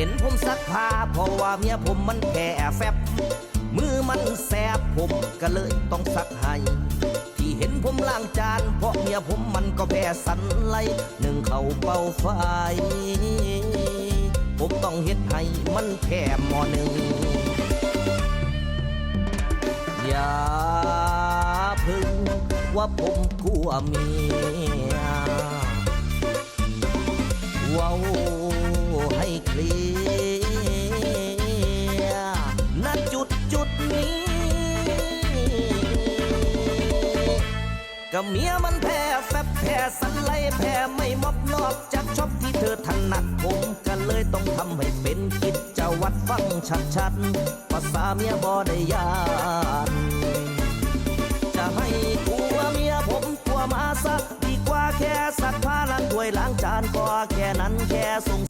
เห็นผมซักผ้าเพราะว่าเมียผมมันแก่แฟบ มือมันแสบผมก็เลยต้องซักให้ที่เห็นผมล้างจานเพราะเมียผมมันก็แพ้สันไลหนึ่งเขาเป่าไฟผมต้องเฮ็ดให้มันแค่หมอหนึ่งอย่าพึ่งว่าผมกลัวเมียว้า ก็เมียมันแพ้แฟบแพ้สันไลแพ้ไม่มอบนอกจากชอบที่เธอถนัดผมก็เลยต้องทำให้เป็นกิจวัตรฟังชัดๆภาษาเมียบ่ได้ยานจะให้กลัวเมียผมกลัวมาสักดีกว่าแค่สักผ้าล้างถ้วยล้างจานก็แค่นั้นแค่สง